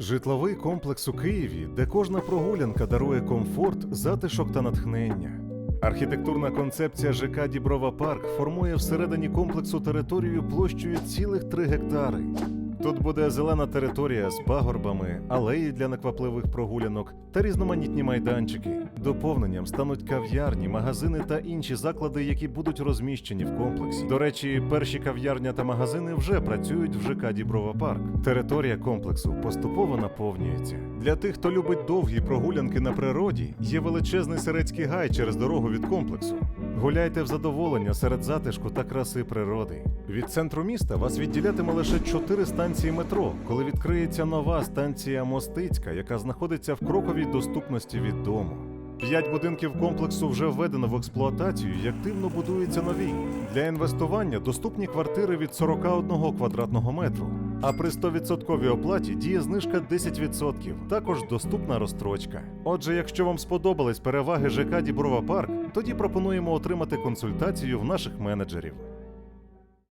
Житловий комплекс у Києві, де кожна прогулянка дарує комфорт, затишок та натхнення. Архітектурна концепція ЖК Діброва Парк формує всередині комплексу територію площею цілих 3 гектари. Тут буде зелена територія з пагорбами, алеї для неквапливих прогулянок та різноманітні майданчики. Доповненням стануть кав'ярні, магазини та інші заклади, які будуть розміщені в комплексі. До речі, перші кав'ярня та магазини вже працюють в ЖК Діброва Парк. Територія комплексу поступово наповнюється. Для тих, хто любить довгі прогулянки на природі, є величезний Серецький гай через дорогу від комплексу. Гуляйте в задоволення серед затишку та краси природи. Від центру міста вас відділятиме лише чотири станції метро, коли відкриється нова станція Мостицька, яка знаходиться в кроковій доступності від дому. П'ять будинків комплексу вже введено в експлуатацію і активно будуються нові. Для інвестування доступні квартири від 41 квадратного метру. А при 100% оплаті діє знижка 10%. Також доступна розстрочка. Отже, якщо вам сподобались переваги ЖК Діброва Парк, тоді пропонуємо отримати консультацію в наших менеджерів.